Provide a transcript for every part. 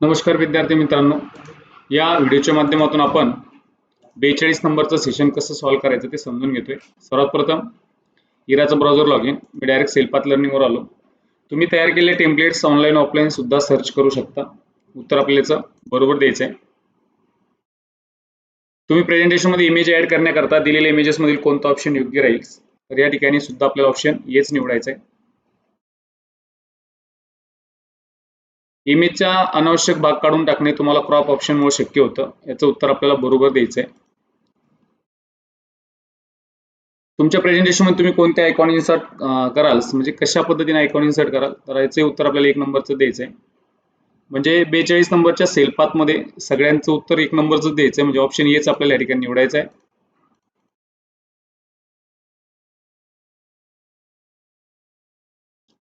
नमस्कार विद्यार्थी मित्रांनो. या व्हिडिओच्या माध्यमातून आपण बेचाळीस नंबरचं सेशन कसं सॉल्व्ह करायचं ते समजून घेतोय. सर्वात प्रथम इराचं ब्राउझर लॉग इन मी डायरेक्ट सेल्फात लर्निंगवर आलो. तुम्ही तयार केलेले टेम्पलेट्स ऑनलाईन ऑफलाईन सुद्धा सर्च करू शकता. उत्तर आपल्याचं बरोबर द्यायचं आहे तुम्ही प्रेझेंटेशनमध्ये इमेज ॲड करण्याकरता दिलेल्या इमेजेसमधील कोणता ऑप्शन योग्य राहील? तर या ठिकाणी सुद्धा आपल्याला ऑप्शन हेच निवडायचं आहे इमेजचा अनावश्यक भाग काढून टाकणे तुम्हाला क्रॉप ऑप्शनमुळे शक्य होतं. याचं उत्तर आपल्याला बरोबर द्यायचं आहे तुमच्या प्रेझेंटेशनमध्ये तुम्ही कोणत्या आयकॉन इन्सर्ट कराल? म्हणजे कशा पद्धतीने आयकॉन इन्सर्ट कराल? तर याचे उत्तर आपल्याला एक नंबरचं द्यायचं आहे म्हणजे बेचाळीस नंबरच्या सेलपातमध्ये सगळ्यांचं उत्तर एक नंबरचं द्यायचं आहे म्हणजे ऑप्शन एच आपल्याला या ठिकाणी निवडायचं आहे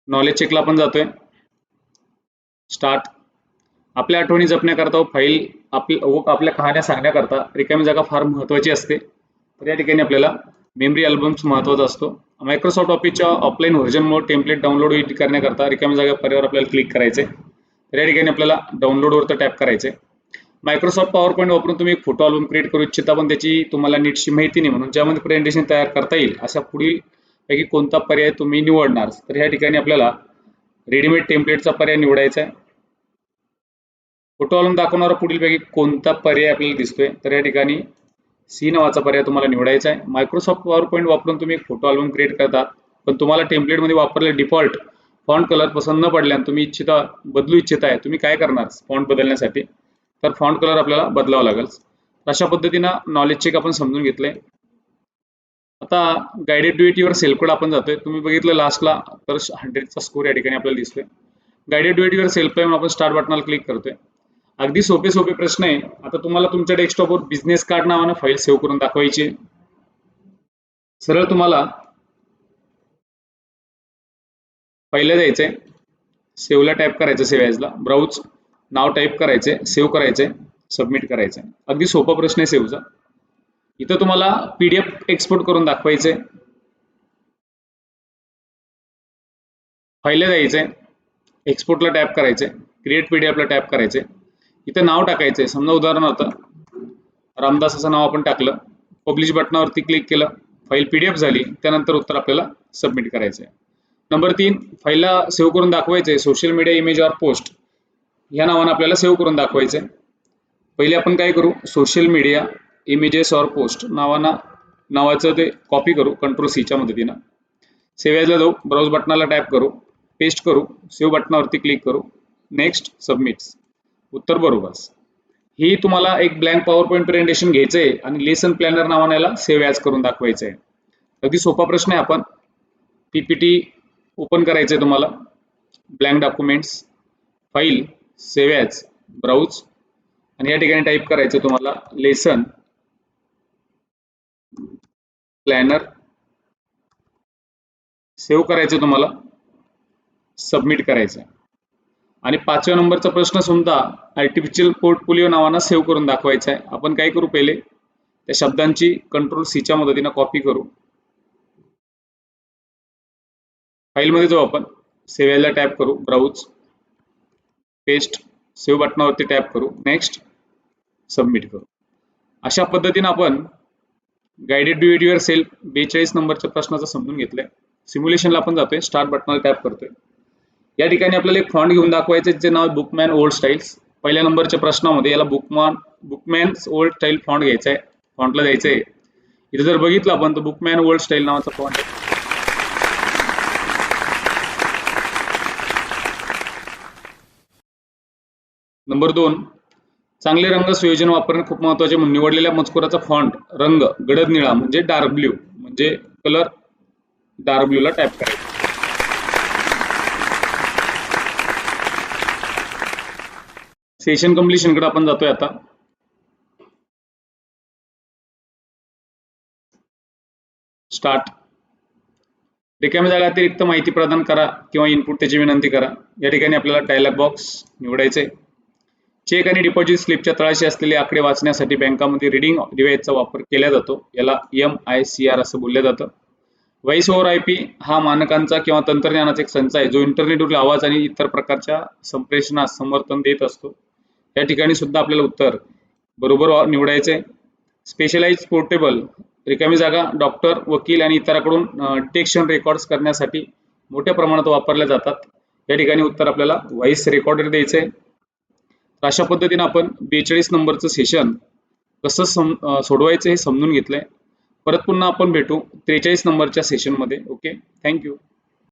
नॉलेज चेकला पण जातोय. स्टार्ट. आपल्या आठवणी जपण्याकरता हो, फाईल आपल्या व हो, आपल्या कहाण्या सांगण्याकरता रिकामी जागा फार महत्त्वाची असते. तर या ठिकाणी आपल्याला मेमरी अल्बम्स महत्त्वाचा असतो. मायक्रोसॉफ्ट ऑफिसच्या ऑफलाईन व्हर्जनमुळे टेम्पलेट डाउनलोड करण्याकरता रिकामी जागा पर्यावर आपल्याला क्लिक करायचे. तर या ठिकाणी आपल्याला डाउनलोडवर तर टॅप करायचे. मायक्रोसॉफ्ट पॉवर पॉईंट वापरून तुम्ही एक फोटो अल्बम क्रिएट करू इच्छिता पण त्याची तुम्हाला नीटशी माहिती नाही म्हणून ज्यामध्ये प्रेझेंटेशन तयार करता येईल अशा पुढील पैकी कोणता पर्याय तुम्ही निवडणार? तर या ठिकाणी आपल्याला रेडीमेड टेम्पलेटचा पर्याय निवडायचा आहे. फोटो दाखवणारा पुढील पैकी कोणता पर्याय आपल्याला दिसतोय? तर या ठिकाणी सी नावाचा पर्याय तुम्हाला निवडायचा आहे. मायक्रोसॉफ्ट पॉवर पॉईंट वापरून तुम्ही एक फोटो अल्बम क्रिएट करतात. पण तुम्हाला टेम्पलेटमध्ये वापरलेले डिफॉल्ट फॉन्ट कलर पसंत न पडल्याने तुम्ही इच्छिता बदलू इच्छित आहे तुम्ही काय करणार फॉन्ट बदलण्यासाठी? तर फॉन्ट कलर आपल्याला बदलावा लागेल. अशा पद्धतीनं नॉलेज चेक आपण समजून घेतलंय. आता गायडेड ड्युएटीवर सेल्फकडे आपण जातोय. तुम्ही बघितलं लास्टला तर हंड्रेडचा स्कोर या ठिकाणी आपल्याला दिसतोय. गायडेड ड्युएटीवर सेल्फ म्हणून आपण स्टार्ट बटनाला क्लिक करतोय. अगदी सोपे सोपे प्रश्न आहे. आता तुम्हाला तुमच्या डेस्कटॉपवर बिझनेस कार्ड नावानं फाईल सेव्ह करून दाखवायची सरळ तुम्हाला पहिलं द्यायचंय. सेव्हला टाईप करायचं सेव्ह ॲजला ब्राउज नाव टाईप करायचंय सेव्ह करायचंय सबमिट करायचंय. अगदी सोपा प्रश्न आहे सेव्हचा इथं तुम्हाला पीडीएफ एक्सपोर्ट करून दाखवायचंय. फाईलला द्यायचंय. एक्सपोर्टला टॅप करायचंय. क्रिएट पीडीएफला टॅप करायचंय. इथं नाव टाकायचंय. समजा उदाहरणार्थ रामदास असं नाव आपण टाकलं पब्लिश बटनावरती क्लिक केलं फाईल पीडीएफ झाली त्यानंतर उत्तर आपल्याला सबमिट करायचं आहे नंबर तीन फाईलला सेव्ह करून दाखवायचंय. Social media image or post ह्या नावानं आपल्याला सेव्ह करून दाखवायचंय. पहिले आपण काय करू? Social media images or post नावाना नावाचं ते कॉपी करू कंट्रोल सीच्या मदतीनं. सेव्ह जाऊ. ब्राउज बटनाला टॅप करू. पेस्ट करू. सेव्ह बटनावरती क्लिक करू. नेक्स्ट सबमिट्स उत्तर बरोबर. ही तुम्हाला एक ब्लँक पॉवर पॉईंट प्रेझेंटेशन घ्यायचंय आणि लेसन प्लॅनर नावाने याला सेव्ह ॲज करून दाखवायचं आहे अगदी सोपा प्रश्न आहे आपण. पीपीटी ओपन करायचं आहे तुम्हाला. Blank documents file save as browse आणि या ठिकाणी टाईप करायचं तुम्हाला लेसन प्लॅनर सेव्ह करायचं तुम्हाला. सबमिट करायचं आणि पाचव्या नंबरचा प्रश्न समजा आर्टिफिशियल पोर्टफोलिओ नावानं सेव्ह करून दाखवायचा आहे आपण काय करू पहिले? त्या शब्दांची कंट्रोल सीच्या मदतीनं कॉपी करू. फाईलमध्ये जाऊ आपण. सेव्हला टॅप करू. ब्राउज पेस्ट सेव्ह बटनावरती टॅप करू. नेक्स्ट सबमिट करू. अशा पद्धतीनं आपण गायडेड ड्युएटीवर सेल बेचाळीस नंबरच्या प्रश्नाचं समजून घेतलंय. सिम्युलेशनला आपण जातोय. स्टार्ट बटनाला टॅप करतोय. या ठिकाणी आपल्याला एक फॉन्ट घेऊन दाखवायचं जे नाव बुकमॅन ओल्ड स्टाईल्स पहिल्या नंबरच्या प्रश्नामध्ये याला Bookman Bookman old style font घ्यायचा आहे फॉन्टला द्यायचं आहे इथे जर बघितलं आपण तर बुकमॅन ओल्ड स्टाईल नावाचा फॉन्ट आहे. नंबर दोन चांगले रंग संयोजन वापरणे खूप महत्त्वाचे म्हणून निवडलेल्या मजकुराचा फॉन्ट रंग गडद निळा म्हणजे डार्क ब्ल्यू म्हणजे कलर डार्क ब्ल्यूला टाईप करायचा. सेशन कम्प्लिशनकडे आपण जातोय आता. स्टार्ट रिकाम्या जागा अतिरिक्त माहिती प्रदान करा किंवा इनपुट त्याची विनंती करा. या ठिकाणी आपल्याला डायलॉग बॉक्स निवडायचे चेक आणि डिपॉझिट स्लिपच्या तळाशी असलेले आकडे वाचण्यासाठी बँकामध्ये रिडिंग डिव्हाइसचा वापर केला जातो. याला एम आय सी आर असं बोललं जातं. व्हॉइस ओव्हर आय पी हा मानकांचा किंवा तंत्रज्ञानाचा एक संच आहे. जो इंटरनेटवरील आवाज आणि इतर प्रकारच्या संप्रेषणास समर्थन देत असतो. या ठिकाणी सुद्धा आपल्याला उत्तर बरोबर निवडायचे. स्पेशलाइज पोर्टेबल रिकामी जागा डॉक्टर वकील आणि इतरांकडून टेक्शन रेकॉर्ड्स करण्यासाठी मोठ्या प्रमाणात वापरल्या जातात. या ठिकाणी उत्तर आपल्याला व्हॉइस रेकॉर्डर द्यायचं. आहे तर अशा पद्धतीने आपण बेचाळीस नंबरचं सेशन कसं सम सोडवायचं हे समजून घेतलं आहे परत पुन्हा आपण भेटू त्रेचाळीस नंबरच्या सेशनमध्ये ओके थँक्यू